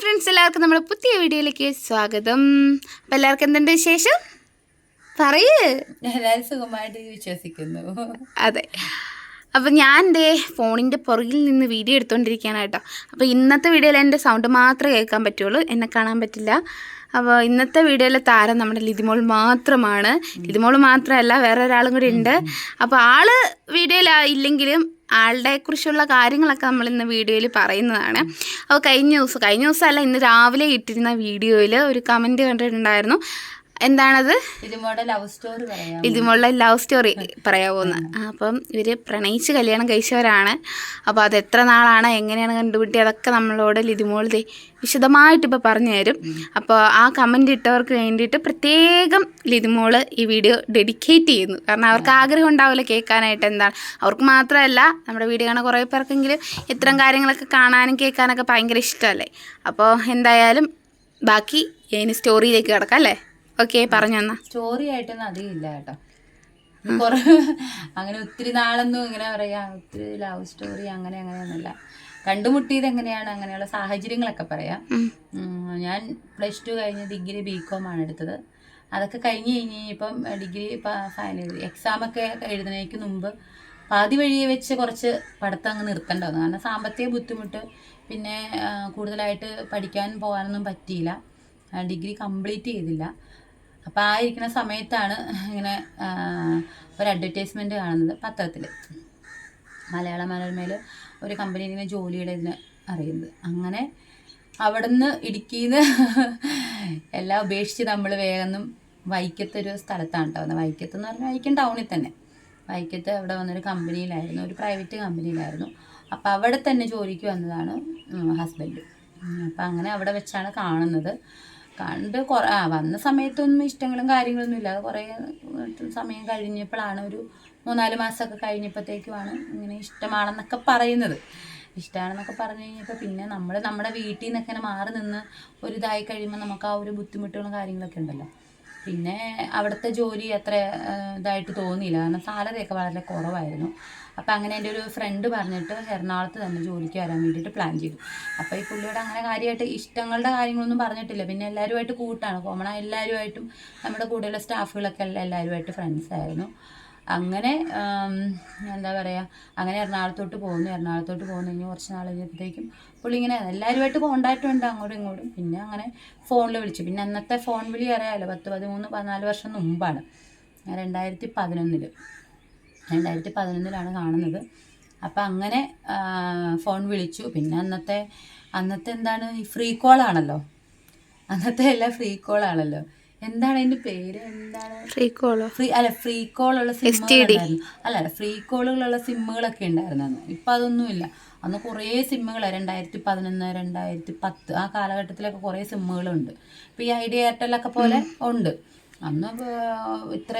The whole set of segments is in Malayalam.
ഫ്രണ്ട്സ് എല്ലാവർക്കും നമ്മുടെ പുതിയ വീഡിയോയിലേക്ക് സ്വാഗതം. അപ്പം എല്ലാവർക്കും എന്തുണ്ട് വിശേഷം? പറയൂ. എല്ലാവരും സുഖമായിട്ട് വിശ്വസിക്കുന്നു. അതെ. അപ്പം ഞാൻ എന്റെ ഫോണിന്റെ പുറകിൽ നിന്ന് വീഡിയോ എടുത്തുകൊണ്ടിരിക്കുകയാണ് കേട്ടോ. അപ്പോൾ ഇന്നത്തെ വീഡിയോയിൽ എന്റെ സൗണ്ട് മാത്രമേ കേൾക്കാൻ പറ്റുള്ളൂ. എന്നെ കാണാൻ പറ്റില്ല. അപ്പോൾ ഇന്നത്തെ വീഡിയോയിലെ താരം നമ്മുടെ ലിതിമോൾ മാത്രമാണ്. ലിതിമോൾ മാത്രമല്ല വേറെ ഒരാളും കൂടി ഉണ്ട്. അപ്പോൾ ആൾ വീഡിയോയിൽ ഇല്ലെങ്കിലും ആളുടെ കുറിച്ചുള്ള കാര്യങ്ങളൊക്കെ നമ്മൾ ഇന്ന് വീഡിയോയിൽ പറയുന്നതാണ്. അപ്പോൾ കഴിഞ്ഞ ദിവസം കഴിഞ്ഞ ദിവസമല്ല ഇന്ന് രാവിലെ ഇട്ടിരുന്ന വീഡിയോയിൽ ഒരു കമന്റ് കണ്ടിട്ടുണ്ടായിരുന്നു. എന്താണത്? ഇതിമോടെ ലവ് സ്റ്റോറി പറയാം പോകുന്നത് ലവ് സ്റ്റോറി പറയാവോന്ന് അപ്പം ഇവർ പ്രണയിച്ച് കല്യാണം കഴിച്ചവരാണ്. അപ്പോൾ അത് എത്ര നാളാണ് എങ്ങനെയാണ് കണ്ടുപിട്ടി അതൊക്കെ നമ്മളോട് ലിതിമോൾ ദേ വിശദമായിട്ട് ഇപ്പോൾ പറഞ്ഞു തരും. അപ്പോൾ ആ കമന്റ് ഇട്ടവർക്ക് വേണ്ടിയിട്ട് പ്രത്യേകം ലിതിമോൾ ഈ വീഡിയോ ഡെഡിക്കേറ്റ് ചെയ്യുന്നു. കാരണം അവർക്ക് ആഗ്രഹം ഉണ്ടാവില്ല കേൾക്കാനായിട്ട് എന്താണ്. അവർക്ക് മാത്രമല്ല നമ്മുടെ വീഡിയോ കാണാൻ കുറേ പേർക്കെങ്കിലും ഇത്തരം കാര്യങ്ങളൊക്കെ കാണാനും കേൾക്കാനൊക്കെ ഭയങ്കര ഇഷ്ടമല്ലേ? അപ്പോൾ എന്തായാലും ബാക്കി ഇനി സ്റ്റോറിയിലേക്ക് കിടക്കാം അല്ലേ? ഓക്കെ പറഞ്ഞു തന്നാ സ്റ്റോറി ആയിട്ടൊന്നും അധികം ഇല്ല കേട്ടോ. കുറെ അങ്ങനെ ഒത്തിരി നാളൊന്നും ഇങ്ങനെ പറയാ ഒത്തിരി ലവ് സ്റ്റോറി അങ്ങനെ അങ്ങനെയൊന്നുമില്ല. കണ്ടുമുട്ടിയത് എങ്ങനെയാണ് അങ്ങനെയുള്ള സാഹചര്യങ്ങളൊക്കെ പറയാം. ഞാൻ പ്ലസ് ടു കഴിഞ്ഞ് ഡിഗ്രി ബി കോം ആണ് എടുത്തത്. അതൊക്കെ കഴിഞ്ഞ് കഴിഞ്ഞ് ഇപ്പം ഡിഗ്രി ഫൈനൽ എക്സാമൊക്കെ എഴുതുന്നതിന് മുമ്പ് പാതി വഴിയെ വെച്ച് കുറച്ച് പഠിത്തം അങ്ങ് നിർത്തേണ്ട വന്നു. കാരണം സാമ്പത്തിക ബുദ്ധിമുട്ട് പിന്നെ കൂടുതലായിട്ട് പഠിക്കാൻ പോകാനൊന്നും പറ്റിയില്ല. ഡിഗ്രി കംപ്ലീറ്റ് ചെയ്തില്ല. അപ്പോൾ ആ ഇരിക്കുന്ന സമയത്താണ് ഇങ്ങനെ ഒരു അഡ്വർടൈസ്മെന്റ് കാണുന്നത് പത്രത്തിൽ മലയാള മനോരമയിൽ ഒരു കമ്പനി ഇങ്ങനെ ജോലിയുടെ ഇതിന് അറിയുന്നത്. അങ്ങനെ അവിടുന്ന് ഇടുക്കിയിൽ എല്ലാം ഉപേക്ഷിച്ച് നമ്മൾ വേഗം വൈക്കത്തൊരു സ്ഥലത്താണ് കേട്ടോ വൈക്കത്ത് എന്ന് പറഞ്ഞാൽ വൈക്കം ടൗണിൽ തന്നെ. വൈക്കത്ത് അവിടെ വന്നൊരു കമ്പനിയിലായിരുന്നു ഒരു പ്രൈവറ്റ് കമ്പനിയിലായിരുന്നു അപ്പോൾ അവിടെ തന്നെ ജോലിക്ക് വന്നതാണ് ഹസ്ബൻഡ്. അപ്പം അങ്ങനെ അവിടെ വെച്ചാണ് കാണുന്നത്. കണ്ട് കുറേ ആ വന്ന സമയത്തൊന്നും ഇഷ്ടങ്ങളും കാര്യങ്ങളൊന്നും ഇല്ലാതെ കുറേ സമയം കഴിഞ്ഞപ്പോഴാണ് ഒരു മൂന്നാൽ മാസമൊക്കെ കഴിഞ്ഞപ്പോഴത്തേക്കുമാണ് ഇങ്ങനെ ഇഷ്ടമാണെന്നൊക്കെ പറയുന്നത്. ഇഷ്ടമാണെന്നൊക്കെ പറഞ്ഞു കഴിഞ്ഞപ്പോൾ പിന്നെ നമ്മൾ നമ്മുടെ വീട്ടിൽ നിന്നൊക്കെ ഇങ്ങനെ മാറി നിന്ന് ഒരു ഇതായി കഴിയുമ്പോൾ നമുക്ക് ആ ഒരു ബുദ്ധിമുട്ടുകളും കാര്യങ്ങളൊക്കെ ഉണ്ടല്ലോ. പിന്നെ അവിടുത്തെ ജോലി അത്ര ഇതായിട്ട് തോന്നിയില്ല. കാരണം സാലറിയൊക്കെ വളരെ കുറവായിരുന്നു. അപ്പോൾ അങ്ങനെ എന്റെ ഒരു ഫ്രണ്ട് പറഞ്ഞിട്ട് എറണാകുളത്ത് തന്നെ ജോലിക്ക് വരാൻ വേണ്ടിയിട്ട് പ്ലാൻ ചെയ്തു. അപ്പോൾ ഈ പുള്ളിയോട് അങ്ങനെ കാര്യമായിട്ട് ഇഷ്ടങ്ങളുടെ കാര്യങ്ങളൊന്നും പറഞ്ഞിട്ടില്ല. പിന്നെ എല്ലാവരുമായിട്ട് കൂട്ടാണ്. കോമൺ എല്ലാവരുമായിട്ടും നമ്മുടെ കൂടെയുള്ള സ്റ്റാഫുകളൊക്കെ എല്ലാം എല്ലാവരുമായിട്ട് ഫ്രണ്ട്സ് ആയിരുന്നു. അങ്ങനെ എന്താ പറയുക അങ്ങനെ എറണാകുളത്തോട്ട് പോകുന്നു എറണാകുളത്തോട്ട് പോകുന്നു കഴിഞ്ഞ് കുറച്ച് നാൾ കഴിഞ്ഞപ്പോഴത്തേക്കും പുള്ളി ഇങ്ങനെ എല്ലാവരുമായിട്ട് കോണ്ടാക്റ്റ് ഉണ്ട് അങ്ങോട്ടും ഇങ്ങോട്ടും. പിന്നെ അങ്ങനെ ഫോണിൽ വിളിച്ചു. പിന്നെ അന്നത്തെ ഫോൺ വിളി അറിയാമല്ലോ പത്ത് പതിമൂന്ന് പതിനാല് വർഷം മുമ്പാണ്. രണ്ടായിരത്തി പതിനൊന്നിൽ രണ്ടായിരത്തി പതിനൊന്നിലാണ് കാണുന്നത്. അപ്പം അങ്ങനെ ഫോൺ വിളിച്ചു. പിന്നെ അന്നത്തെ അന്നത്തെ എന്താണ് ഈ ഫ്രീ ആണല്ലോ. അന്നത്തെ എല്ലാം ഫ്രീ കോൾ ആണല്ലോ. എന്താണ് അതിന്റെ പേര്? എന്താണ്? ഫ്രീ കോൾ ഫ്രീ അല്ല ഫ്രീ കോൾ ഉള്ള സിമ്മുകൾ അല്ല അല്ല ഫ്രീ കോളുകളുള്ള സിമ്മുകളൊക്കെ ഉണ്ടായിരുന്നു അന്ന്. ഇപ്പം അതൊന്നുമില്ല അന്ന് കുറേ സിമ്മുകൾ രണ്ടായിരത്തി പതിനൊന്ന് രണ്ടായിരത്തി പത്ത് ആ കാലഘട്ടത്തിലൊക്കെ കുറേ സിമ്മുകളുണ്ട്. ഇപ്പം ഈ ഐഡിയ എയർടെലൊക്കെ പോലെ ഉണ്ട്. അന്ന് ഇത്ര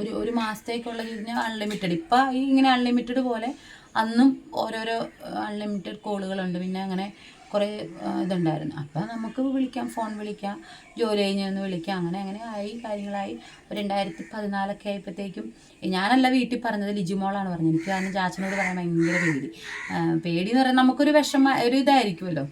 ഒരു ഒരു മാസത്തേക്കുള്ള ഇതിന് അൺലിമിറ്റഡ് ഇപ്പം ഈ ഇങ്ങനെ അൺലിമിറ്റഡ് പോലെ അന്നും ഓരോരോ അൺലിമിറ്റഡ് കോളുകളുണ്ട് പിന്നെ അങ്ങനെ കുറേ ഇതുണ്ടായിരുന്നു. അപ്പം നമുക്ക് വിളിക്കാം ഫോൺ വിളിക്കാം ജോലി കഴിഞ്ഞ് ഒന്ന് വിളിക്കാം. അങ്ങനെ അങ്ങനെ ആയി കാര്യങ്ങളായി. രണ്ടായിരത്തി പതിനാലൊക്കെ ആയപ്പോഴത്തേക്കും ഞാനല്ല വീട്ടിൽ പറഞ്ഞത് ലിജിമോളാണ് പറഞ്ഞത്. എനിക്ക് കാരണം ചാച്ചനോട് പറയാൻ ഭയങ്കര പേടി. പേടി എന്ന് പറയുന്നത് നമുക്കൊരു വിഷമ ഒരു ഇതായിരിക്കുമല്ലോ.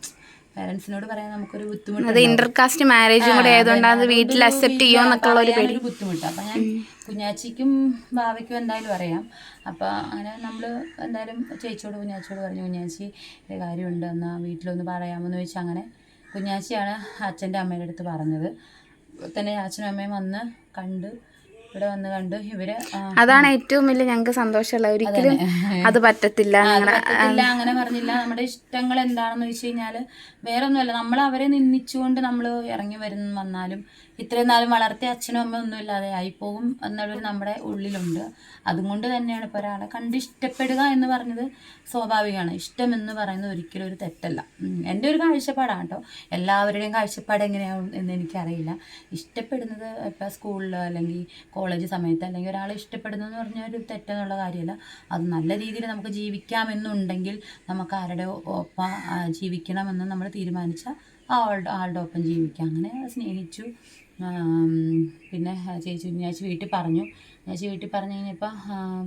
പാരൻസിനോട് പറയാൻ നമുക്കൊരു ബുദ്ധിമുട്ട് അത് ഇന്റർകാസ്റ്റ് മാരേജും കൂടെ ആയതുകൊണ്ട് അത് വീട്ടിൽ അക്സെപ്റ്റ് ചെയ്യുമോ എന്നൊക്കെ ഉള്ള ഒരു പേടി. ബുദ്ധിമുട്ട്. അപ്പം ഞാൻ കുഞ്ഞാച്ചിക്കും ഭാവിക്കും എന്തായാലും അറിയാം. അപ്പോൾ അങ്ങനെ നമ്മൾ എന്തായാലും ചേച്ചിയോട് കുഞ്ഞാച്ചിയോട് പറഞ്ഞു കുഞ്ഞാച്ചി ഒരു കാര്യമുണ്ട്. എന്നാൽ വീട്ടിലൊന്ന് പറയാമെന്ന് ചോദിച്ചാൽ അങ്ങനെ കുഞ്ഞാച്ചിയാണ് അച്ഛന്റെ അമ്മയുടെ അടുത്ത് പറഞ്ഞത്. തന്നെ അച്ഛനും അമ്മയും വന്ന് കണ്ട് ഇവിടെ വന്ന് കണ്ടു. ഇവർ അതാണ് ഏറ്റവും വലിയ ഞങ്ങൾക്ക് സന്തോഷമുള്ള. ഒരിക്കലും അത് പറ്റത്തില്ല. അങ്ങനെ പറഞ്ഞില്ല. നമ്മുടെ ഇഷ്ടങ്ങൾ എന്താണെന്ന് വെച്ച് കഴിഞ്ഞാൽ വേറെ ഒന്നുമല്ല നമ്മൾ അവരെ നിന്നിച്ചുകൊണ്ട് നമ്മൾ ഇറങ്ങി വരുന്ന വന്നാലും ഇത്രയും നാളും വളർത്തിയ അച്ഛനും അമ്മയും ഒന്നും ഇല്ലാതെ ആയിപ്പോകും എന്നുള്ളൊരു നമ്മുടെ ഉള്ളിലുണ്ട്. അതുകൊണ്ട് തന്നെയാണ് ഇപ്പോൾ ഒരാളെ കണ്ട് ഇഷ്ടപ്പെടുക എന്ന് പറഞ്ഞത് സ്വാഭാവികമാണ്. ഇഷ്ടം എന്ന് പറയുന്നത് ഒരിക്കലും ഒരു തെറ്റല്ല. എന്റെ ഒരു കാഴ്ചപ്പാടാണ് കേട്ടോ. എല്ലാവരുടെയും കാഴ്ചപ്പാട് എങ്ങനെയാവും എന്ന് എനിക്കറിയില്ല. ഇഷ്ടപ്പെടുന്നത് ഇപ്പോൾ സ്കൂളിൽ അല്ലെങ്കിൽ കോളേജ് സമയത്ത് അല്ലെങ്കിൽ ഒരാളെ ഇഷ്ടപ്പെടുന്നു എന്ന് പറഞ്ഞാൽ ഒരു തെറ്റെന്നുള്ള കാര്യമല്ല. അത് നല്ല രീതിയിൽ നമുക്ക് ജീവിക്കാമെന്നുണ്ടെങ്കിൽ നമുക്ക് ആരുടെ ഒപ്പം ജീവിക്കണമെന്ന് നമ്മൾ തീരുമാനിച്ചാൽ ആ ആളുടെ ആളുടെ ഒപ്പം ജീവിക്കാം അങ്ങനെ സ്നേഹിച്ചു. പിന്നെ ചേച്ചി കുഞ്ഞാച്ചി വീട്ടിൽ പറഞ്ഞു. ചേച്ചി വീട്ടിൽ പറഞ്ഞു കഴിഞ്ഞപ്പോൾ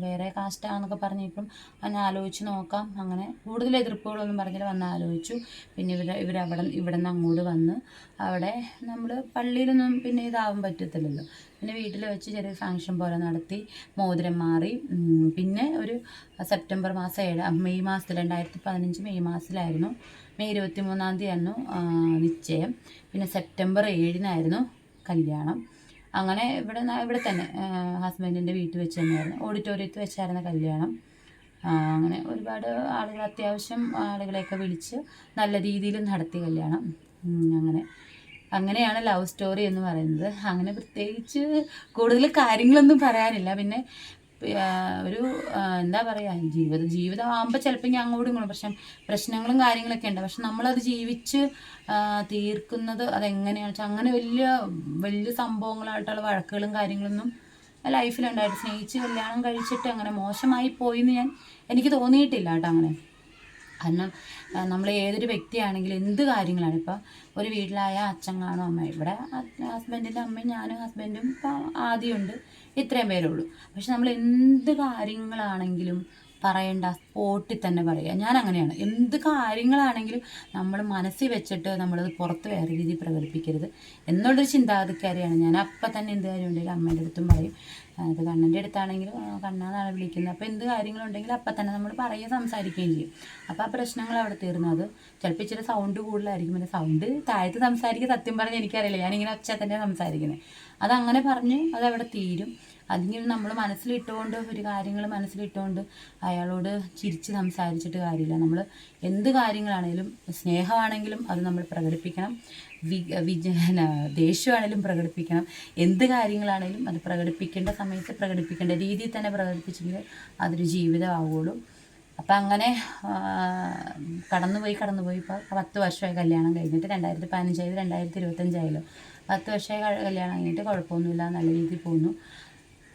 വേറെ കാസ്റ്റാണെന്നൊക്കെ പറഞ്ഞപ്പം അങ്ങനെ ആലോചിച്ച് നോക്കാം. അങ്ങനെ കൂടുതൽ എതിർപ്പുകളൊന്നും പറഞ്ഞില്ല. വന്ന് ആലോചിച്ചു. പിന്നെ ഇവർ ഇവരവിടെ ഇവിടെ നിന്ന് അങ്ങോട്ട് വന്ന് അവിടെ നമ്മൾ പള്ളിയിലൊന്നും പിന്നെ ഇതാവാൻ പറ്റത്തില്ലല്ലോ. പിന്നെ വീട്ടിൽ വെച്ച് ചെറിയ ഫങ്ഷൻ പോലെ നടത്തി മോതിരം മാറി. പിന്നെ ഒരു സെപ്റ്റംബർ മാസം ഏഴ് മെയ് മാസത്തിൽ രണ്ടായിരത്തി പതിനഞ്ച് മെയ് മാസത്തിലായിരുന്നു. മെയ് ഇരുപത്തി മൂന്നാം തീയതി ആയിരുന്നു നിശ്ചയം. പിന്നെ സെപ്റ്റംബർ ഏഴിനായിരുന്നു. കല്യാണം. അങ്ങനെ ഇവിടെ ഇവിടെ തന്നെ ഹസ്ബൻഡിന്റെ വീട്ടിൽ വെച്ച് തന്നെയായിരുന്നു. ഓഡിറ്റോറിയത്തിൽ വെച്ചായിരുന്നു കല്യാണം. അങ്ങനെ ഒരുപാട് ആളുകൾ അത്യാവശ്യം ആളുകളെയൊക്കെ വിളിച്ച് നല്ല രീതിയിൽ നടത്തി കല്യാണം. അങ്ങനെ. അങ്ങനെയാണ് ലവ് സ്റ്റോറി എന്ന് പറയുന്നത്. അങ്ങനെ പ്രത്യേകിച്ച് കൂടുതൽ കാര്യങ്ങളൊന്നും പറയാനില്ല. പിന്നെ ഒരു എന്താ പറയുക ജീവിതം ജീവിതമാകുമ്പോൾ ചിലപ്പോൾ ഞാൻ അങ്ങോട്ടും ഇങ്ങോട്ടും പക്ഷെ പ്രശ്നങ്ങളും കാര്യങ്ങളൊക്കെ ഉണ്ട്. പക്ഷെ നമ്മളത് ജീവിച്ച് തീർക്കുന്നത് അതെങ്ങനെയാണെന്ന് വെച്ചാൽ അങ്ങനെ വലിയ വലിയ സംഭവങ്ങളായിട്ടുള്ള വഴക്കുകളും കാര്യങ്ങളൊന്നും ലൈഫിലുണ്ടായിട്ട് സ്നേഹിച്ച് കല്യാണം കഴിച്ചിട്ട് അങ്ങനെ മോശമായി പോയി എന്ന് ഞാൻ എനിക്ക് തോന്നിയിട്ടില്ല കേട്ടോ അങ്ങനെ. കാരണം നമ്മൾ ഏതൊരു വ്യക്തിയാണെങ്കിലും എന്ത് കാര്യങ്ങളാണ് ഇപ്പോൾ ഒരു വീട്ടിലായ അച്ഛൻ കാണും അമ്മ ഇവിടെ ഹസ്ബൻഡിന്റെ അമ്മയും ഞാനും ഹസ്ബൻഡും ഇപ്പോൾ ആദ്യമുണ്ട് ഇത്രയും പേരുള്ളൂ പക്ഷെ നമ്മൾ എന്ത് കാര്യങ്ങളാണെങ്കിലും പറയേണ്ട സ്പോട്ടിൽ തന്നെ പറയുക. ഞാൻ അങ്ങനെയാണ്. എന്ത് കാര്യങ്ങളാണെങ്കിലും നമ്മൾ മനസ്സിൽ വെച്ചിട്ട് നമ്മളത് പുറത്ത് വേറെ രീതിയിൽ പ്രകടിപ്പിക്കരുത്. എന്നുള്ളൊരു ചിന്താഗതിക്കാരിയാണ് ഞാൻ. അപ്പം തന്നെ എന്ത് കാര്യം ഉണ്ടെങ്കിലും അമ്മേന്റെ അടുത്തും പറയും. അത് കണ്ണന്റെ അടുത്താണെങ്കിലും കണ്ണാന്നാണ് വിളിക്കുന്നത്. അപ്പോൾ എന്ത് കാര്യങ്ങളുണ്ടെങ്കിലും അപ്പം തന്നെ നമ്മൾ പറയുക സംസാരിക്കുകയും ചെയ്യും. അപ്പോൾ ആ പ്രശ്നങ്ങൾ അവിടെ തീർന്നത് ചിലപ്പോൾ ഇച്ചിരി സൗണ്ട് കൂടുതലായിരിക്കും. പിന്നെ സൗണ്ട് താഴത്ത് സംസാരിക്കുക സത്യം പറഞ്ഞ് എനിക്കറിയില്ല. ഞാനിങ്ങനെ ഒച്ച തന്നെ സംസാരിക്കുന്നത് അതങ്ങനെ പറഞ്ഞ് അതവിടെ തീരും. അതിങ്ങനെ നമ്മൾ മനസ്സിലിട്ടുകൊണ്ട് ഒരു കാര്യങ്ങൾ മനസ്സിലിട്ടുകൊണ്ട് അയാളോട് ചിരിച്ച് സംസാരിച്ചിട്ട് കാര്യമില്ല. നമ്മൾ എന്ത് കാര്യങ്ങളാണെങ്കിലും സ്നേഹമാണെങ്കിലും അത് നമ്മൾ പ്രകടിപ്പിക്കണം. വി വിജ ദേഷ്യമാണെങ്കിലും പ്രകടിപ്പിക്കണം. എന്ത് കാര്യങ്ങളാണെങ്കിലും അത് പ്രകടിപ്പിക്കേണ്ട സമയത്ത് പ്രകടിപ്പിക്കേണ്ട രീതിയിൽ തന്നെ പ്രകടിപ്പിച്ചെങ്കിൽ അതൊരു ജീവിതമാവുകയുള്ളൂ. അപ്പം അങ്ങനെ കടന്നുപോയി കടന്നുപോയി. ഇപ്പോൾ പത്ത് വർഷമായി കല്യാണം കഴിഞ്ഞിട്ട് രണ്ടായിരത്തി പതിനഞ്ചായത് രണ്ടായിരത്തി ഇരുപത്തഞ്ചായാലും പത്ത് വർഷമായി കല്യാണം കഴിഞ്ഞിട്ട് കുഴപ്പമൊന്നുമില്ല. നല്ല രീതിയിൽ പോകുന്നു.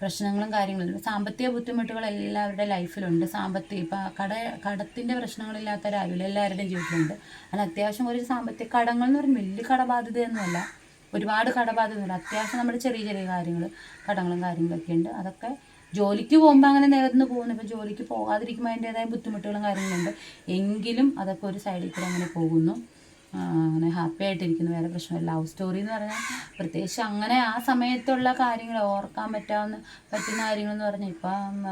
പ്രശ്നങ്ങളും കാര്യങ്ങളും. സാമ്പത്തിക ബുദ്ധിമുട്ടുകൾ എല്ലാവരുടെ ലൈഫിലുണ്ട്. സാമ്പത്തിക ഇപ്പം കട കടത്തിന്റെ പ്രശ്നങ്ങളില്ലാത്ത പ്രശ്നങ്ങളില്ലാത്തവരാവില്ല എല്ലാവരുടെയും ജീവിതത്തിലുണ്ട്. അല്ല അത്യാവശ്യം ഒരു സാമ്പത്തിക കടങ്ങൾ എന്ന് പറയുമ്പോൾ വലിയ കടബാധ്യതയൊന്നുമല്ല. ഒരുപാട് കടബാധ്യതയില്ല അത്യാവശ്യം നമ്മുടെ ചെറിയ ചെറിയ കാര്യങ്ങൾ കടങ്ങളും കാര്യങ്ങളൊക്കെ ഉണ്ട്. അതൊക്കെ ജോലിക്ക് പോകുമ്പോൾ അങ്ങനെ നേർന്ന് പോകുന്നു. ഇപ്പം ജോലിക്ക് പോകാതിരിക്കുമ്പോൾ അതിന്റേതായ ബുദ്ധിമുട്ടുകളും കാര്യങ്ങളുണ്ട്. എങ്കിലും അതൊക്കെ ഒരു സൈഡിൽ കൂടെ അങ്ങനെ പോകുന്നു. അങ്ങനെ ഹാപ്പി ആയിട്ടിരിക്കുന്നു. വേറെ പ്രശ്നമില്ല. ലവ് സ്റ്റോറി എന്ന് പറഞ്ഞാൽ പ്രത്യേകിച്ച് അങ്ങനെ ആ സമയത്തുള്ള കാര്യങ്ങൾ ഓർക്കാൻ പറ്റാവുന്ന പറ്റുന്ന കാര്യങ്ങളെന്ന് പറഞ്ഞാൽ ഇപ്പം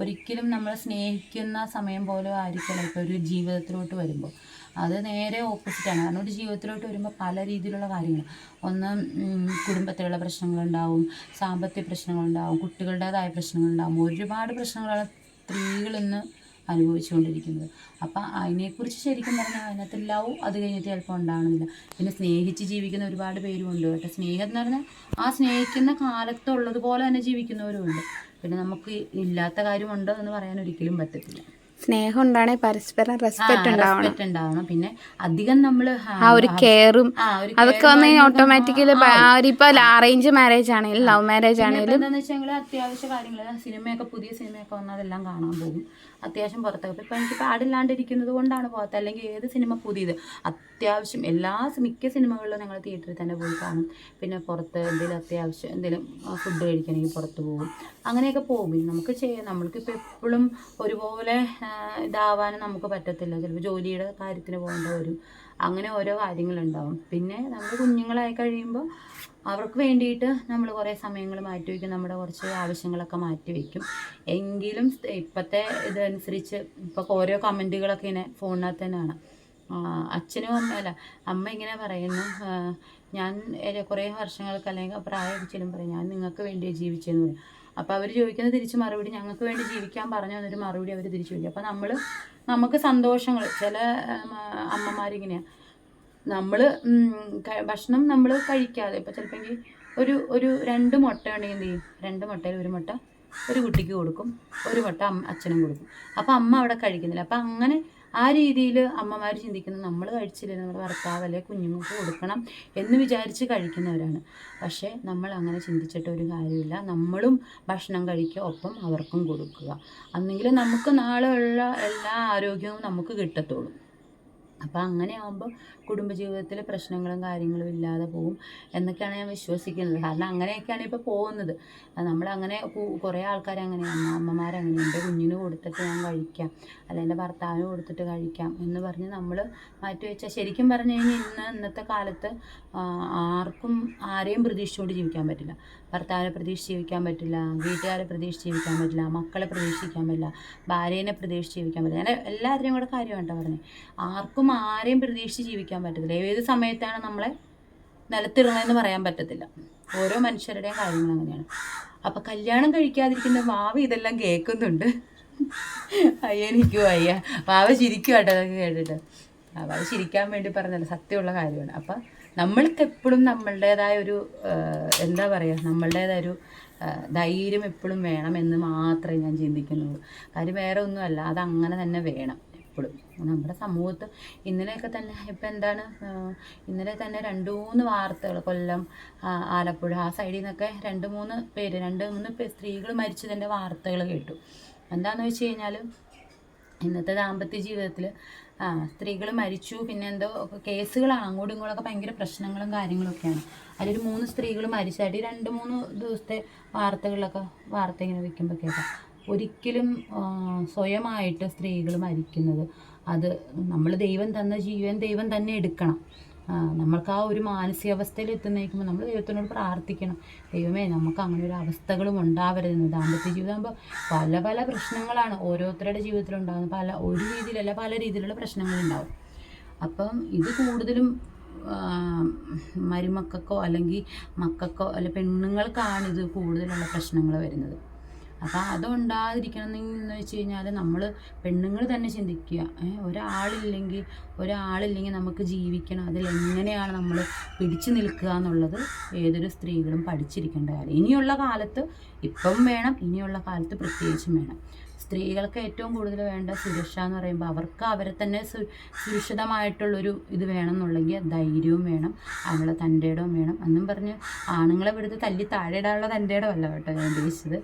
ഒരിക്കലും നമ്മൾ സ്നേഹിക്കുന്ന സമയം പോലും ആയിരിക്കില്ല ഇപ്പോൾ ഒരു ജീവിതത്തിലോട്ട് വരുമ്പോൾ. അത് നേരെ ഓപ്പോസിറ്റാണ് കാരണം ഒരു ജീവിതത്തിലോട്ട് വരുമ്പോൾ പല രീതിയിലുള്ള കാര്യങ്ങൾ ഒന്ന് കുടുംബത്തിലുള്ള പ്രശ്നങ്ങളുണ്ടാവും സാമ്പത്തിക പ്രശ്നങ്ങളുണ്ടാവും കുട്ടികളുടേതായ പ്രശ്നങ്ങളുണ്ടാവും. ഒരുപാട് പ്രശ്നങ്ങളാണ് സ്ത്രീകൾ ഇന്ന് അനുഭവിച്ചുകൊണ്ടിരിക്കുന്നത്. അപ്പം അതിനെക്കുറിച്ച് ശരിക്കും പറഞ്ഞാൽ അതിനകത്ത് ലവ് അത് കഴിഞ്ഞിട്ട് ചിലപ്പോൾ ഉണ്ടാകണമെന്നില്ല പിന്നെ സ്നേഹിച്ച് ജീവിക്കുന്ന ഒരുപാട് പേരുമുണ്ട് കേട്ടോ. സ്നേഹം എന്ന് പറഞ്ഞാൽ ആ സ്നേഹിക്കുന്ന കാലത്തുള്ളതുപോലെ തന്നെ ജീവിക്കുന്നവരുമുണ്ട് പിന്നെ നമുക്ക് ഇല്ലാത്ത കാര്യമുണ്ട് എന്ന് പറയാൻ ഒരിക്കലും പറ്റത്തില്ല. സ്നേഹം ഉണ്ടാണെങ്കിൽ പരസ്പരം റെസ്പെക്റ്റ് ഉണ്ടാവണം. ഉണ്ടാവണം. പിന്നെ അധികം നമ്മൾ ആ ഒരു കെയറും അതൊക്കെ വന്നു ഓട്ടോമാറ്റിക്കലി ഇപ്പൊ അറേഞ്ച് മാരേജ് ആണെങ്കിലും ലവ് മാരേജ് ആണെങ്കിലും എന്താണെന്ന് വെച്ചാൽ അത്യാവശ്യ കാര്യങ്ങൾ സിനിമയൊക്കെ പുതിയ സിനിമയൊക്കെ വന്നാൽ അതെല്ലാം കാണാൻ പോകും. അത്യാവശ്യം പുറത്തൊക്കെ ഇപ്പം എനിക്ക് പാടില്ലാണ്ടിരിക്കുന്നത് കൊണ്ടാണ് പോകാത്തത്. അല്ലെങ്കിൽ ഏത് സിനിമ പുതിയത്. അത്യാവശ്യം എല്ലാ മിക്ക സിനിമകളിലും ഞങ്ങൾ തിയേറ്ററിൽ തന്നെ പോയി കാണും. പിന്നെ പുറത്ത് എന്തെങ്കിലും അത്യാവശ്യം എന്തെങ്കിലും ഫുഡ് കഴിക്കണമെങ്കിൽ പുറത്ത് പോകും. അങ്ങനെയൊക്കെ പോകും. നമുക്ക് ചെയ്യാം നമ്മൾക്കിപ്പോൾ എപ്പോഴും ഒരുപോലെ ഇതാവാനും നമുക്ക് പറ്റത്തില്ല. ചിലപ്പോൾ ജോലിയുടെ കാര്യത്തിന് പോകേണ്ട വരും. അങ്ങനെ ഓരോ കാര്യങ്ങളുണ്ടാവും. പിന്നെ നമ്മൾ കുഞ്ഞുങ്ങളായി കഴിയുമ്പോൾ അവർക്ക് വേണ്ടിയിട്ട് നമ്മൾ കുറേ സമയങ്ങൾ മാറ്റി വയ്ക്കും നമ്മുടെ കുറച്ച് ആവശ്യങ്ങളൊക്കെ മാറ്റി വയ്ക്കും എങ്കിലും ഇപ്പോഴത്തെ ഇതനുസരിച്ച് ഇപ്പോൾ ഓരോ കമന്റുകളൊക്കെ ഇങ്ങനെ ഫോണിനകത്ത് തന്നെയാണ്. അച്ഛനും അമ്മയല്ല. അമ്മ ഇങ്ങനെ പറയുന്നു ഞാൻ കുറേ വർഷങ്ങൾക്ക് അല്ലെങ്കിൽ പ്രായം പറയും. ഞാൻ നിങ്ങൾക്ക് വേണ്ടി ജീവിച്ചെന്ന് പറയും. അപ്പോൾ അവർ ചോദിക്കുന്ന തിരിച്ച് മറുപടി ഞങ്ങൾക്ക് വേണ്ടി ജീവിക്കാൻ പറഞ്ഞു എന്നൊരു മറുപടി അവർ തിരിച്ചു ചോദിക്കും. അപ്പോൾ നമ്മൾ നമുക്ക് സന്തോഷങ്ങൾ ചില അമ്മമാരിങ്ങനെയാണ് നമ്മൾ ഭക്ഷണം നമ്മൾ കഴിക്കാതെ ഇപ്പോൾ ചിലപ്പോൾ ഒരു ഒരു രണ്ട് മുട്ട ഉണ്ടെങ്കിൽ എന്ത് ചെയ്യും രണ്ട് മുട്ടയിൽ ഒരു മുട്ട ഒരു കുട്ടിക്ക് കൊടുക്കും ഒരു മുട്ട അച്ഛനും കൊടുക്കും. അപ്പോൾ അമ്മ അവിടെ കഴിക്കുന്നില്ല. അപ്പോൾ അങ്ങനെ ആ രീതിയിൽ അമ്മമാർ ചിന്തിക്കുന്നത് നമ്മൾ കഴിച്ചില്ല നമ്മുടെ ഭർത്താവ് അല്ലെ കുഞ്ഞുങ്ങൾക്ക് കൊടുക്കണം എന്ന് വിചാരിച്ച് കഴിക്കുന്നവരാണ്. പക്ഷേ നമ്മൾ അങ്ങനെ ചിന്തിച്ചിട്ട് ഒരു കാര്യമില്ല. നമ്മളും ഭക്ഷണം കഴിക്കുക ഒപ്പം അവർക്കും കൊടുക്കുക. അന്നെങ്കിലും നമുക്ക് നാളെയുള്ള എല്ലാ ആരോഗ്യവും നമുക്ക് കിട്ടത്തുള്ളൂ. അപ്പം അങ്ങനെ ആകുമ്പോൾ കുടുംബജീവിതത്തിൽ പ്രശ്നങ്ങളും കാര്യങ്ങളും ഇല്ലാതെ പോകും എന്നൊക്കെയാണ് ഞാൻ വിശ്വസിക്കുന്നത്. കാരണം അങ്ങനെയൊക്കെയാണ് ഇപ്പോൾ പോകുന്നത്. നമ്മളങ്ങനെ കുറേ ആൾക്കാർ അങ്ങനെയാണ് അമ്മമാരങ്ങനെ എന്റെ കുഞ്ഞിന് കൊടുത്തിട്ട് ഞാൻ കഴിക്കാം. അല്ല എന്റെ ഭർത്താവിന് കൊടുത്തിട്ട് കഴിക്കാം എന്ന് പറഞ്ഞ് നമ്മൾ മാറ്റി വെച്ചാൽ ശരിക്കും പറഞ്ഞു കഴിഞ്ഞാൽ ഇന്ന് ഇന്നത്തെ കാലത്ത് ആർക്കും ആരെയും പ്രതീക്ഷിച്ചുകൊണ്ട് ജീവിക്കാൻ പറ്റില്ല. ഭർത്താവിനെ പ്രതീക്ഷിച്ച് ജീവിക്കാൻ പറ്റില്ല വീട്ടുകാരെ പ്രതീക്ഷിച്ച് ജീവിക്കാൻ പറ്റില്ല മക്കളെ പ്രതീക്ഷിക്കാൻ പറ്റില്ല ഭാര്യേനെ പ്രതീക്ഷിച്ച് ജീവിക്കാൻ പറ്റില്ല. ഞാൻ എല്ലാവരുടെയും കൂടെ കാര്യമാണ് പറഞ്ഞത് ആർക്കും ആരെയും പ്രതീക്ഷിച്ച് ജീവിക്കാൻ പറ്റത്തില്ല. ഏത് സമയത്താണ് നമ്മളെ നിലത്തിടുന്നതെന്ന് പറയാൻ പറ്റത്തില്ല. ഓരോ മനുഷ്യരുടെയും കാര്യങ്ങൾ അങ്ങനെയാണ്. അപ്പം കല്യാണം കഴിക്കാതിരിക്കുന്ന ഭാവി ഇതെല്ലാം കേൾക്കുന്നുണ്ട്. അയ്യ വാവ് വയ്യ. ഭാവ ചിരിക്കും കേട്ടോ അതൊക്കെ കേട്ടിട്ട്. ഭാവ ചിരിക്കാൻ വേണ്ടി പറഞ്ഞല്ല സത്യമുള്ള കാര്യമാണ്. അപ്പം നമ്മൾക്ക് എപ്പോഴും നമ്മളുടേതായ ഒരു എന്താ പറയുക നമ്മളുടേതായ ഒരു ധൈര്യം എപ്പോഴും വേണം എന്ന് മാത്രമേ ഞാൻ ചിന്തിക്കുന്നുള്ളൂ. കാര്യം വേറെ ഒന്നുമല്ല അത് അങ്ങനെ തന്നെ വേണം എപ്പോഴും. നമ്മുടെ സമൂഹത്ത് ഇന്നലെയൊക്കെ തന്നെ ഇപ്പം എന്താണ് ഇന്നലെ തന്നെ രണ്ട് മൂന്ന് വാർത്തകൾ കൊല്ലം ആലപ്പുഴ ആ സൈഡിൽ നിന്നൊക്കെ രണ്ട് മൂന്ന് പേര് രണ്ട് മൂന്ന് സ്ത്രീകൾ മരിച്ചതിന്റെ വാർത്തകൾ കേട്ടു. എന്താണെന്ന് വെച്ച് കഴിഞ്ഞാൽ ഇന്നത്തെ ദാമ്പത്യ ജീവിതത്തിൽ ആ സ്ത്രീകൾ മരിച്ചു പിന്നെ എന്തോ കേസുകളാണ്. അങ്ങോട്ടും ഇങ്ങോട്ടൊക്കെ ഭയങ്കര പ്രശ്നങ്ങളും കാര്യങ്ങളൊക്കെയാണ്. അതിലൊരു മൂന്ന് സ്ത്രീകൾ മരിച്ചായിട്ട് രണ്ട് മൂന്ന് ദിവസത്തെ വാർത്തകളിലൊക്കെ വാർത്ത ഇങ്ങനെ വെക്കുമ്പോൾ കേൾക്കാം ഒരിക്കലും സ്വയമായിട്ട് സ്ത്രീകൾ മരിക്കുന്നത് അത് നമ്മൾ ദൈവം തന്ന ജീവൻ ദൈവം തന്നെ എടുക്കണം. നമ്മൾക്ക് ആ ഒരു മാനസികാവസ്ഥയിൽ എത്തുന്നേക്കുമ്പോൾ നമ്മൾ ദൈവത്തിനോട് പ്രാർത്ഥിക്കണം. ദൈവമേ നമുക്ക് അങ്ങനെ ഒരു അവസ്ഥകളും ഉണ്ടാവരുതെന്ന്. ദാമ്പത്യ ജീവിതമാകുമ്പോൾ പല പല പ്രശ്നങ്ങളാണ് ഓരോരുത്തരുടെ ജീവിതത്തിൽ ഉണ്ടാകുന്നത് പല ഒരു രീതിയിലല്ല പല രീതിയിലുള്ള പ്രശ്നങ്ങളുണ്ടാവും. അപ്പം ഇത് കൂടുതലും മരുമക്കൾക്കോ അല്ലെങ്കിൽ മക്കൾക്കോ അല്ല പെണ്ണുങ്ങൾക്കാണ് ഇത് കൂടുതലുള്ള പ്രശ്നങ്ങൾ വരുന്നത്. അപ്പോൾ അതുണ്ടാതിരിക്കണം എന്ന് വെച്ച് കഴിഞ്ഞാൽ നമ്മൾ പെണ്ണുങ്ങൾ തന്നെ ചിന്തിക്കുക. ഒരാളില്ലെങ്കിൽ ഒരാളില്ലെങ്കിൽ നമുക്ക് ജീവിക്കണം. അതിലെങ്ങനെയാണ് നമ്മൾ പിടിച്ചു നിൽക്കുക എന്നുള്ളത് ഏതൊരു സ്ത്രീകളും പഠിച്ചിരിക്കേണ്ട കാര്യം. ഇനിയുള്ള കാലത്ത് ഇപ്പം വേണം ഇനിയുള്ള കാലത്ത് പ്രത്യേകിച്ചും വേണം. സ്ത്രീകൾക്ക് ഏറ്റവും കൂടുതൽ വേണ്ട സുരക്ഷ എന്ന് പറയുമ്പോൾ അവർക്ക് അവരെ തന്നെ സു സുരക്ഷിതമായിട്ടുള്ളൊരു ഇത് വേണം എന്നുണ്ടെങ്കിൽ ധൈര്യവും വേണം അവളെ തന്റെ ഇടവും വേണം എന്നും പറഞ്ഞ് ആണുങ്ങളെ വിടുത്ത് തല്ലി താഴെ ഇടാനുള്ള തന്റെ ഇടമല്ല കേട്ടോ ഞാൻ ഉദ്ദേശിച്ചത്.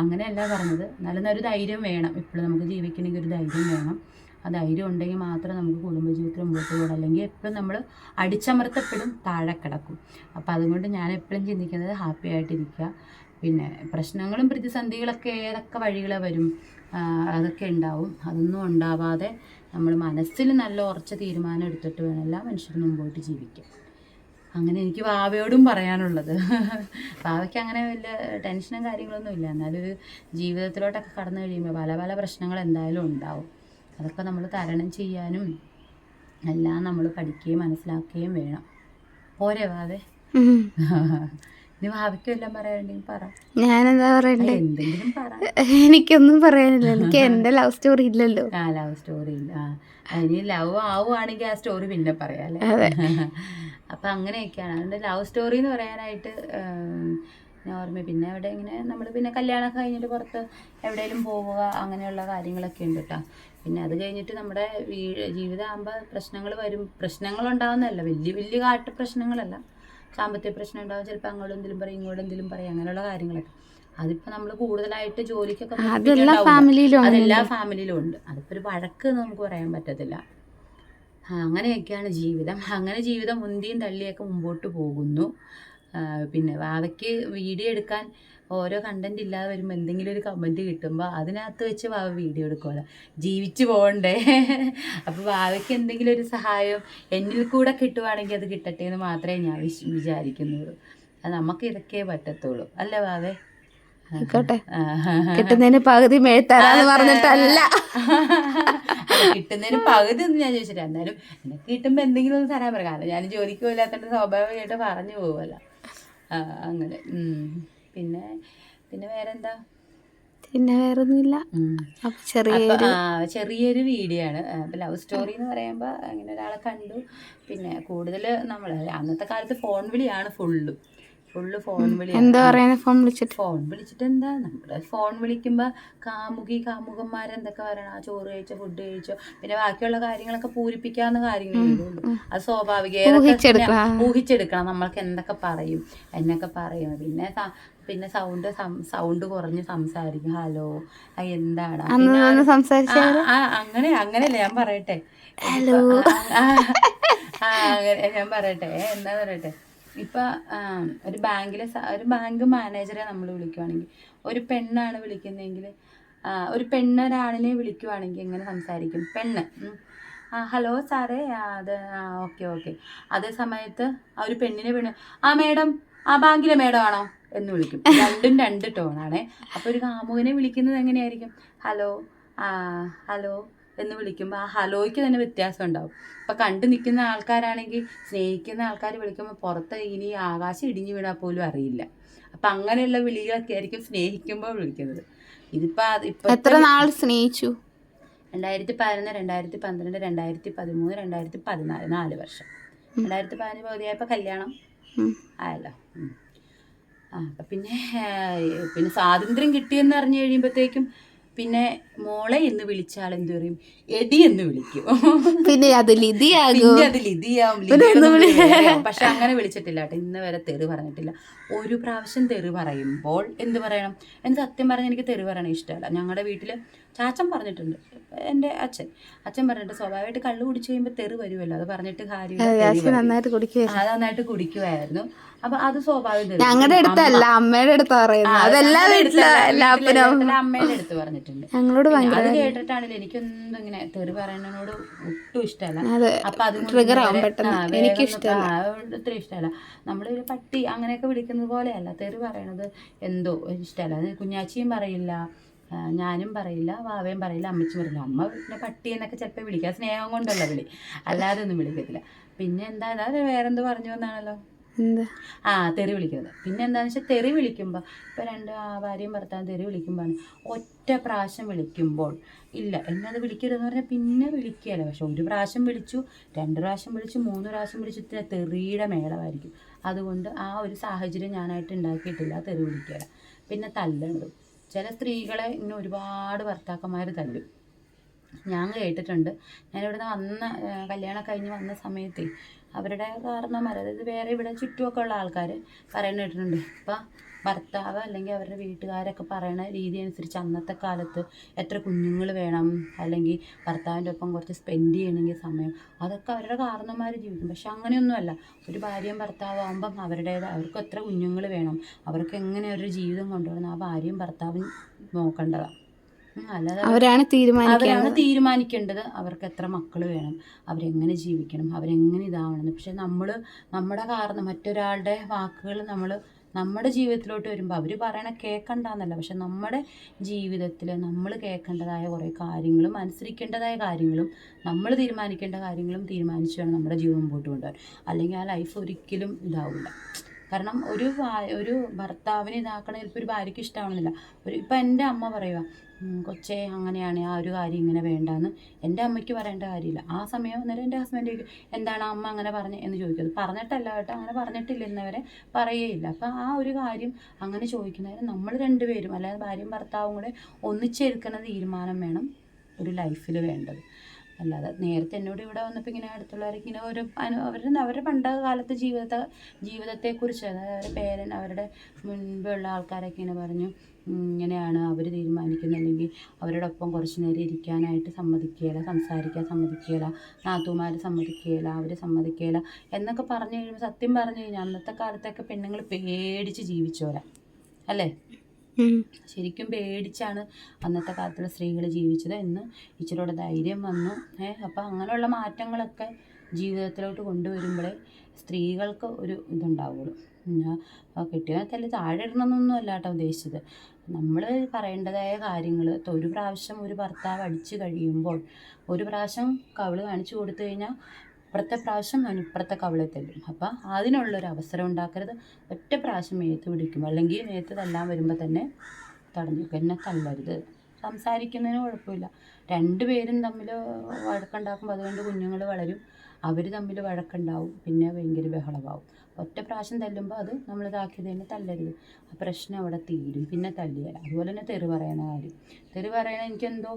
അങ്ങനെയല്ല പറഞ്ഞത്. എന്നാലും ഒരു ധൈര്യം വേണം. ഇപ്പോഴും നമുക്ക് ജീവിക്കണമെങ്കിൽ ഒരു ധൈര്യം വേണം. ആ ധൈര്യം ഉണ്ടെങ്കിൽ മാത്രമേ നമുക്ക് കുടുംബജീവിതത്തിൽ മുമ്പോട്ട് പോകണം അല്ലെങ്കിൽ എപ്പോഴും നമ്മൾ അടിച്ചമർത്തപ്പെടും താഴെ കിടക്കും. അപ്പോൾ അതുകൊണ്ട് ഞാൻ എപ്പോഴും ചിന്തിക്കുന്നത് ഹാപ്പി ആയിട്ടിരിക്കുക. പിന്നെ പ്രശ്നങ്ങളും പ്രതിസന്ധികളൊക്കെ ഏതൊക്കെ വഴികളെ വരും അതൊക്കെ ഉണ്ടാവും. അതൊന്നും ഉണ്ടാവാതെ നമ്മൾ മനസ്സിൽ നല്ല ഉറച്ച തീരുമാനം എടുത്തിട്ട് വേണം എല്ലാ മനുഷ്യരും മുമ്പോട്ട് ജീവിക്കാൻ. അങ്ങനെ എനിക്ക് വാവയോടും പറയാനുള്ളത്. വാവയ്ക്ക് അങ്ങനെ വലിയ ടെൻഷനും കാര്യങ്ങളൊന്നും ഇല്ല. എന്നാലും ഒരു ജീവിതത്തിലോട്ടൊക്കെ കടന്നു കഴിയുമ്പോൾ പല പല പ്രശ്നങ്ങൾ എന്തായാലും ഉണ്ടാവും. അതൊക്കെ നമ്മൾ തരണം ചെയ്യാനും എല്ലാം നമ്മൾ പഠിക്കുകയും മനസ്സിലാക്കുകയും വേണം. പോരെ വാവേ. നീ പറയാനുണ്ടെങ്കിൽ പറ. ഞാനെന്താ പറയണ്ടേ? എന്തെങ്കിലും പറ. എനിക്കൊന്നും പറയാനില്ല. എനിക്ക് എന്റെ ലവ് സ്റ്റോറി ഇല്ലല്ലോ. ആ ലവ് സ്റ്റോറി ആ ഇനി ലവ് ആവുകയാണെങ്കിൽ ആ സ്റ്റോറി പിന്നെ പറയാം അല്ലേ? അതെ. അപ്പം അങ്ങനെയൊക്കെയാണ്. അതുകൊണ്ട് ലവ് സ്റ്റോറി എന്ന് പറയാനായിട്ട് ഞാൻ ഓർമ്മ പിന്നെ എവിടെ ഇങ്ങനെ നമ്മൾ പിന്നെ കല്യാണമൊക്കെ കഴിഞ്ഞിട്ട് പുറത്ത് എവിടെയെങ്കിലും പോവുക അങ്ങനെയുള്ള കാര്യങ്ങളൊക്കെ ഉണ്ട് കേട്ടോ പിന്നെ അത് കഴിഞ്ഞിട്ട് നമ്മുടെ വീട് ജീവിതമാകുമ്പോൾ പ്രശ്നങ്ങൾ വരും. പ്രശ്നങ്ങൾ ഉണ്ടാവുന്നതല്ല വലിയ വലിയ കാട്ട് പ്രശ്നങ്ങളല്ല. സാമ്പത്തിക പ്രശ്നം ഉണ്ടാവും. ചിലപ്പോൾ അങ്ങോട്ട് എന്തെങ്കിലും പറയും ഇങ്ങോട്ട് എന്തെങ്കിലും പറയും അങ്ങനെയുള്ള കാര്യങ്ങളൊക്കെ. അതിപ്പോൾ നമ്മൾ കൂടുതലായിട്ട് ജോലിക്കൊക്കെ അതെല്ലാ. ഫാമിലിയിലും അതെല്ലാ ഫാമിലിയിലും ഉണ്ട്. അതിപ്പോൾ ഒരു വഴക്ക് നമുക്ക് പറയാൻ പറ്റത്തില്ല. അങ്ങനെയൊക്കെയാണ് ജീവിതം. അങ്ങനെ ജീവിതം മുന്തിയും തള്ളിയൊക്കെ മുമ്പോട്ട് പോകുന്നു. പിന്നെ വാവയ്ക്ക് വീഡിയോ എടുക്കാൻ ഓരോ കണ്ടന്റ് ഇല്ലാതെ വരുമ്പോൾ എന്തെങ്കിലും ഒരു കമന്റ് കിട്ടുമ്പോൾ അതിനകത്ത് വെച്ച് വാവ വീഡിയോ എടുക്കുമല്ലോ ജീവിച്ചു പോകണ്ടേ അപ്പോൾ വാവയ്ക്ക് എന്തെങ്കിലും ഒരു സഹായം എന്നിൽ കൂടെ കിട്ടുവാണെങ്കിൽ അത് കിട്ടട്ടെ എന്ന് മാത്രമേ ഞാൻ വിശ് വിചാരിക്കുന്നുള്ളൂ. അത് നമുക്ക് ഇതൊക്കെ പറ്റത്തുള്ളൂ. അല്ലേ വാവേ? ആയിക്കോട്ടെ. കിട്ടുന്നതിന് പകുതി മേത്തരാന്ന് പറഞ്ഞിട്ടല്ല. കിട്ടുന്നതിന് പകുതി ഒന്നും ഞാൻ ചോദിച്ചില്ല എന്നാലും എനിക്ക് കിട്ടുമ്പോ എന്തെങ്കിലും ഒന്ന് തരാൻ പറയാം കാരണം ഞാൻ ജോലിക്ക് പോയില്ലാത്തോണ്ട് സ്വാഭാവികമായിട്ട് പറഞ്ഞു പോവല്ല. അങ്ങനെ. ഉം. പിന്നെ പിന്നെ വേറെന്താ? പിന്നെ വേറൊന്നുമില്ല. ചെറിയൊരു ചെറിയൊരു വീഡിയോ ആണ് അപ്പൊ ലവ് സ്റ്റോറി എന്ന് പറയുമ്പോൾ അങ്ങനെ ഒരാളെ കണ്ടു. പിന്നെ കൂടുതൽ നമ്മൾ അന്നത്തെ കാലത്ത് ഫോൺ വിളിയാണ് ഫുള്ള്. ഫുള്ള് ഫോൺ വിളിയാണ്. എന്താ പറയുന്നത് ഫോൺ വിളിച്ചിട്ട്? ഫോൺ വിളിച്ചിട്ട് എന്താ? നമ്മുടെ ഫോൺ വിളിക്കുമ്പോൾ കാമുകി കാമുകന്മാരെന്തൊക്കെ പറയണം? ആ ചോറ് കഴിച്ചോ ഫുഡ് കഴിച്ചോ പിന്നെ ബാക്കിയുള്ള കാര്യങ്ങളൊക്കെ പൂരിപ്പിക്കാവുന്ന കാര്യങ്ങളേ ഉള്ളൂ. അത് സ്വാഭാവിക ഊഹിച്ചെടുക്കണം. നമ്മൾക്ക് എന്തൊക്കെ പറയും എന്നൊക്കെ പറയും. പിന്നെ പിന്നെ സൗണ്ട് സൗണ്ട് കുറഞ്ഞ് സംസാരിക്കും. ഹലോ എന്താണ്? അങ്ങനെ അങ്ങനെയല്ല ഞാൻ പറയട്ടെ. ഹലോ അങ്ങനെ ഞാൻ പറയട്ടെ. എന്താ പറയട്ടെ? ഇപ്പൊ ഒരു ബാങ്കിലെ ഒരു ബാങ്ക് മാനേജറെ നമ്മൾ വിളിക്കുവാണെങ്കിൽ ഒരു പെണ്ണാണ് വിളിക്കുന്നതെങ്കിൽ ഒരു പെണ്ണ് ഒരാളിനെ വിളിക്കുവാണെങ്കിൽ എങ്ങനെ സംസാരിക്കും? പെണ്ണ്. ആ ഹലോ സാറേ. അത് ആ ഓക്കെ ഓക്കെ. അതേ സമയത്ത് ആ ഒരു പെണ്ണിനെ പെണ്ണ് ആ മേഡം ആ ബാങ്കിലെ മേഡം ആണോ? എന്ന് വിളിക്കും. രണ്ടും രണ്ട് ടോണാണേ അപ്പൊ ഒരു കാമുകനെ വിളിക്കുന്നത് എങ്ങനെയായിരിക്കും? ഹലോ ആ ഹലോ എന്ന് വിളിക്കുമ്പോൾ ആ ഹലോയ്ക്ക് തന്നെ വ്യത്യാസം ഉണ്ടാവും. അപ്പൊ കണ്ടു നിൽക്കുന്ന ആൾക്കാരാണെങ്കിൽ സ്നേഹിക്കുന്ന ആൾക്കാർ വിളിക്കുമ്പോൾ പുറത്ത് ഇനി ആകാശം ഇടിഞ്ഞു വീണാൽ പോലും അറിയില്ല. അപ്പം അങ്ങനെയുള്ള വിളികളൊക്കെ ആയിരിക്കും സ്നേഹിക്കുമ്പോൾ വിളിക്കുന്നത്. ഇതിപ്പോൾ ഇപ്പം എത്ര നാൾ സ്നേഹിച്ചു? രണ്ടായിരത്തി പതിനൊന്ന് രണ്ടായിരത്തി പന്ത്രണ്ട് രണ്ടായിരത്തി പതിമൂന്ന് രണ്ടായിരത്തി പതിനാല് നാല് വർഷം. രണ്ടായിരത്തി പതിനഞ്ച് പകുതിയായപ്പോൾ കല്യാണം ആയല്ലോ. പിന്നെ പിന്നെ സ്വാതന്ത്ര്യം കിട്ടിയെന്ന് അറിഞ്ഞു കഴിയുമ്പോഴത്തേക്കും പിന്നെ മോളെ എന്ന് വിളിച്ചാൽ എന്ത് പറയും? എടി എന്ന് വിളിക്കും. പിന്നെ അത് ലിതിയാകും. പിന്നെ അത് ലിതിയാവും. പക്ഷെ അങ്ങനെ വിളിച്ചിട്ടില്ല കേട്ടോ. ഇന്ന് വരെ തെറി പറഞ്ഞിട്ടില്ല. ഒരു പ്രാവശ്യം തെറി പറയുമ്പോൾ എന്ത് പറയണം? എന്ന് സത്യം പറഞ്ഞ എനിക്ക് തെറി പറയണ ഇഷ്ടമല്ല. ഞങ്ങളുടെ വീട്ടിൽ ചാച്ചൻ പറഞ്ഞിട്ടുണ്ട്. എന്റെ അച്ഛൻ. അച്ഛൻ പറഞ്ഞിട്ട് സ്വാഭാവികമായിട്ട് കള്ളു കുടിച്ചു കഴിയുമ്പോൾ തെറി വരുമല്ലോ അത് പറഞ്ഞിട്ട് കാര്യമില്ല തെറി നന്നായിട്ട് നന്നായിട്ട് കുടിക്കുമായിരുന്നു അപ്പൊ അത് സ്വാഭാവികം. ഞങ്ങളുടെ അടുത്തല്ല അമ്മയുടെ അടുത്ത് പറയുന്നത്. അതെല്ലാ ഞങ്ങളുടെ വീട്ടിലും അടുത്തല്ല, പറഞ്ഞിട്ടുണ്ട് ഞങ്ങളോട് അത് കേട്ടിട്ടാണെങ്കിൽ എനിക്കൊന്നും ഇങ്ങനെ തെറി പറയുന്നതിനോട് ഒട്ടും ഇഷ്ടമല്ല. അപ്പൊ അത് പെട്ടെന്ന്. എനിക്ക് ഒത്തിരി ഇഷ്ടമല്ല. നമ്മളൊരു പട്ടി അങ്ങനെയൊക്കെ വിളിക്കുന്നത് പോലെയല്ല. തെറി പറയണത് എന്തോ ഇഷ്ടമല്ല. കുഞ്ഞാച്ചിയും പറയില്ല ഞാനും പറയില്ല വാവയും പറയില്ല അമ്മച്ചും പറയില്ല. അമ്മ പിന്നെ പട്ടി എന്നൊക്കെ ചിലപ്പോൾ വിളിക്കുക സ്നേഹം കൊണ്ടല്ല വിളി. അല്ലാതെ ഒന്നും വിളിക്കത്തില്ല. പിന്നെ എന്താ? അതാ വേറെന്ത് പറഞ്ഞു എന്നാണല്ലോ എന്താ ആ തെറി വിളിക്കുന്നത് പിന്നെ എന്താണെന്ന് വെച്ചാൽ തെറി വിളിക്കുമ്പോൾ ഇപ്പം രണ്ട് ഭാര്യയും ഭർത്താവും തെറി വിളിക്കുമ്പോഴാണ് ഒറ്റ പ്രാവശ്യം വിളിക്കുമ്പോൾ ഇല്ല എന്നത് വിളിക്കരുതെന്ന് പറഞ്ഞാൽ പിന്നെ വിളിക്കുകയല്ല. പക്ഷെ ഒരു പ്രാവശ്യം വിളിച്ചു രണ്ട് പ്രാവശ്യം വിളിച്ചു മൂന്ന് പ്രാവശ്യം വിളിച്ചു ഇത്ര തെറിയുടെ മേളമായിരിക്കും. അതുകൊണ്ട് ആ ഒരു സാഹചര്യം ഞാനായിട്ട് ഉണ്ടാക്കിയിട്ടില്ല തെറി വിളിക്കുകയല്ല. പിന്നെ തല്ലുണ്ട് ചില സ്ത്രീകളെ ഇങ്ങനെ ഒരുപാട് ഭർത്താക്കന്മാർ തല്ലും. ഞാൻ കേട്ടിട്ടുണ്ട്. ഞാനിവിടുന്ന് വന്ന കല്യാണം കഴിഞ്ഞ് വന്ന സമയത്ത് അവരുടെ കാരണം അതായത് വേറെ ഇവിടെ ചുറ്റുമൊക്കെ ഉള്ള ആൾക്കാർ പറയുന്ന കേട്ടിട്ടുണ്ട്. ഇപ്പം ഭർത്താവ് അല്ലെങ്കിൽ അവരുടെ വീട്ടുകാരൊക്കെ പറയണ രീതി അനുസരിച്ച് അന്നത്തെ കാലത്ത് എത്ര കുഞ്ഞുങ്ങൾ വേണം അല്ലെങ്കിൽ ഭർത്താവിന്റെ ഒപ്പം കുറച്ച് സ്പെൻഡ് ചെയ്യണമെങ്കിൽ സമയം അതൊക്കെ അവരുടെ കാരണന്മാർ ജീവിക്കും. പക്ഷെ അങ്ങനെയൊന്നുമല്ല. ഒരു ഭാര്യയും ഭർത്താവാകുമ്പം അവരുടേത് അവർക്ക് എത്ര കുഞ്ഞുങ്ങൾ വേണം അവർക്ക് എങ്ങനെ ഒരു ജീവിതം കൊണ്ടുപോകണം ആ ഭാര്യയും ഭർത്താവും നോക്കേണ്ടതാണ്. അവരാണ് അവരാണ് തീരുമാനിക്കേണ്ടത്. അവർക്ക് എത്ര മക്കൾ വേണം അവരെങ്ങനെ ജീവിക്കണം അവരെങ്ങനെ ഇതാവണം. പക്ഷെ നമ്മൾ നമ്മുടെ കാരണം മറ്റൊരാളുടെ വാക്കുകൾ നമ്മൾ നമ്മുടെ ജീവിതത്തിലോട്ട് വരുമ്പോൾ അവർ പറയണ കേൾക്കണ്ടെന്നല്ല പക്ഷെ നമ്മുടെ ജീവിതത്തിൽ നമ്മൾ കേൾക്കേണ്ടതായ കുറേ കാര്യങ്ങളും അനുസരിക്കേണ്ടതായ കാര്യങ്ങളും നമ്മൾ തീരുമാനിക്കേണ്ട കാര്യങ്ങളും തീരുമാനിച്ചു വേണം നമ്മുടെ ജീവിതം മുമ്പോട്ട് കൊണ്ടുപോകാൻ അല്ലെങ്കിൽ ആ ലൈഫ് ഒരിക്കലും ഇതാവില്ല കാരണം ഒരു ഒരു ഭർത്താവിനെ ഇതാക്കണ ചിലപ്പോൾ ഒരു ഭാര്യയ്ക്ക് ഇഷ്ടമാവണമെന്നില്ല ഒരു ഇപ്പം എന്റെ അമ്മ പറയുക കൊച്ചെ അങ്ങനെയാണ് ആ ഒരു കാര്യം ഇങ്ങനെ വേണ്ടാന്ന്. എന്റെ അമ്മയ്ക്ക് പറയേണ്ട കാര്യമില്ല. ആ സമയം അന്നേരം എന്റെ ഹസ്ബൻഡ് എന്താണ് അമ്മ അങ്ങനെ പറഞ്ഞ? എന്ന് ചോദിക്കും. പറഞ്ഞിട്ടല്ല കേട്ടോ അങ്ങനെ പറഞ്ഞിട്ടില്ല എന്നവരെ പറയുകയില്ല. അപ്പം ആ ഒരു കാര്യം അങ്ങനെ ചോദിക്കുന്നവരെ നമ്മൾ രണ്ടുപേരും അല്ലാതെ ഭാര്യയും ഭർത്താവും കൂടെ ഒന്നിച്ചെടുക്കുന്ന തീരുമാനം വേണം ഒരു ലൈഫിൽ വേണ്ടത്. അല്ലാതെ നേരത്തെ എന്നോട് ഇവിടെ വന്നപ്പോൾ ഇങ്ങനെ അടുത്തുള്ളവരൊക്കെ ഇങ്ങനെ ഒരു അവരുടെ അവരുടെ പണ്ട് കാലത്തെ ജീവിതത്തെ ജീവിതത്തെക്കുറിച്ച് അതായത് അവരുടെ പേരൻ അവരുടെ മുൻപുള്ള ആൾക്കാരൊക്കെ ഇങ്ങനെ പറഞ്ഞു ഇങ്ങനെയാണ് അവർ തീരുമാനിക്കുന്നത് അല്ലെങ്കിൽ അവരോടൊപ്പം കുറച്ച് നേരം ഇരിക്കാനായിട്ട് സമ്മതിക്കുകയില്ല സംസാരിക്കാൻ സമ്മതിക്കുകയില്ല നാത്തുമാർ സമ്മതിക്കുകയില്ല അവർ സമ്മതിക്കുകയില്ല എന്നൊക്കെ പറഞ്ഞു കഴിയുമ്പോൾ സത്യം പറഞ്ഞു കഴിഞ്ഞാൽ അന്നത്തെ കാലത്തൊക്കെ പെണ്ണുങ്ങൾ പേടിച്ച് ജീവിച്ചോരാ അല്ലേ. ശരിക്കും പേടിച്ചാണ് അന്നത്തെ കാലത്തുള്ള സ്ത്രീകൾ ജീവിച്ചത് എന്ന് ഇച്ചിരിയോടെ ധൈര്യം വന്നു. ഏഹ് അപ്പം അങ്ങനെയുള്ള മാറ്റങ്ങളൊക്കെ ജീവിതത്തിലോട്ട് കൊണ്ടുവരുമ്പോഴേ സ്ത്രീകൾക്ക് ഒരു ഇതുണ്ടാവുള്ളൂ. കിട്ടിയതല്ല തല്ലി താഴെ ഇടണമെന്നൊന്നും അല്ല കേട്ടോ ഉദ്ദേശിച്ചത്. നമ്മൾ പറയേണ്ടതായ കാര്യങ്ങൾ ഒരു പ്രാവശ്യം ഒരു ഭർത്താവ് അടിച്ചു കഴിയുമ്പോൾ ഒരു പ്രാവശ്യം കവിൾ കാണിച്ചു കൊടുത്തു കഴിഞ്ഞാൽ ഇപ്പുറത്തെ പ്രാവശ്യം അവൻ ഇപ്പുറത്തെ കവളെ തല്ലും അപ്പം അതിനുള്ളൊരു അവസരം ഉണ്ടാക്കരുത്. ഒറ്റ പ്രാവശ്യം മേത്ത് പിടിക്കും. അല്ലെങ്കിൽ മേത്ത് തല്ലാൻ വരുമ്പോൾ തന്നെ തടഞ്ഞു എന്നെ തല്ലരുത്. സംസാരിക്കുന്നതിന് കുഴപ്പമില്ല. രണ്ടുപേരും തമ്മിൽ വഴക്കുണ്ടാക്കുമ്പോൾ അതുകൊണ്ട് കുഞ്ഞുങ്ങൾ വളരും. അവർ തമ്മിൽ വഴക്കുണ്ടാവും. പിന്നെ ഭയങ്കര ബഹളമാവും. ഒറ്റ പ്രാവശ്യം തല്ലുമ്പോൾ അത് നമ്മൾ ഇതാക്കിയത് തന്നെ തല്ലരുത്. ആ പ്രശ്നം അവിടെ തീരും. പിന്നെ തല്ലിയല്ല അതുപോലെ തന്നെ തെറി പറയുന്ന കാര്യം. തെറി പറയണ എനിക്കെന്തോ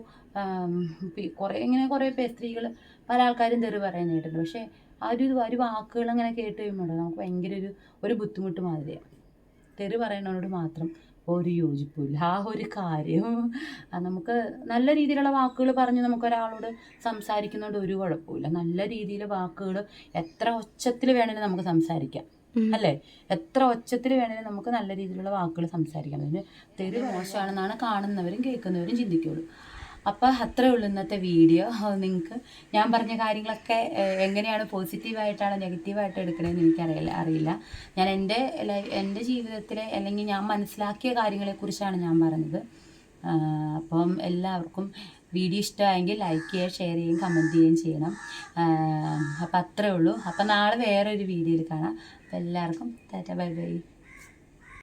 കുറേ ഇങ്ങനെ കുറേ സ്ത്രീകൾ പല ആൾക്കാരും തെറി പറയാൻ കേട്ടിട്ടുണ്ട്. പക്ഷേ ആ ഒരു ഒരു വാക്കുകൾ അങ്ങനെ കേട്ട് കഴിയുമ്പോൾ നമുക്ക് ഭയങ്കര ഒരു ഒരു ബുദ്ധിമുട്ട് മാതിരിയാണ് തെറി പറയണവരോട് മാത്രം ഒരു യോജിപ്പില്ല. ആ ഒരു കാര്യം. നമുക്ക് നല്ല രീതിയിലുള്ള വാക്കുകൾ പറഞ്ഞ് നമുക്ക് ഒരാളോട് സംസാരിക്കുന്നതുകൊണ്ട് ഒരു കുഴപ്പമില്ല നല്ല രീതിയിൽ വാക്കുകൾ എത്ര ഒച്ചത്തിൽ വേണമെങ്കിലും നമുക്ക് സംസാരിക്കാം. അല്ലേ? എത്ര ഒച്ചത്തിൽ വേണമെങ്കിലും നമുക്ക് നല്ല രീതിയിലുള്ള വാക്കുകൾ സംസാരിക്കാം. അതിന് തെറി മോശമാണെന്നാണ് കാണുന്നവരും കേൾക്കുന്നവരും ചിന്തിക്കുള്ളൂ. അപ്പോൾ അത്രേ ഉള്ളൂ ഇന്നത്തെ വീഡിയോ. നിങ്ങൾക്ക് ഞാൻ പറഞ്ഞ കാര്യങ്ങളൊക്കെ എങ്ങനെയാണ് പോസിറ്റീവായിട്ടാണ് നെഗറ്റീവായിട്ട് എടുക്കണമെന്ന് എനിക്കറിയില്ല അറിയില്ല. ഞാൻ എന്റെ എന്റെ ജീവിതത്തിലെ അല്ലെങ്കിൽ ഞാൻ മനസ്സിലാക്കിയ കാര്യങ്ങളെക്കുറിച്ചാണ് ഞാൻ പറഞ്ഞത്. അപ്പം എല്ലാവർക്കും വീഡിയോ ഇഷ്ടമായെങ്കിൽ ലൈക്ക് ചെയ്യുക ഷെയർ ചെയ്യുകയും കമന്റ് ചെയ്യുകയും ചെയ്യണം. അപ്പം അത്രേ ഉള്ളൂ. അപ്പം നാളെ വേറൊരു വീഡിയോയിൽ കാണാം. അപ്പം എല്ലാവർക്കും ടാറ്റ ബൈ ബൈ.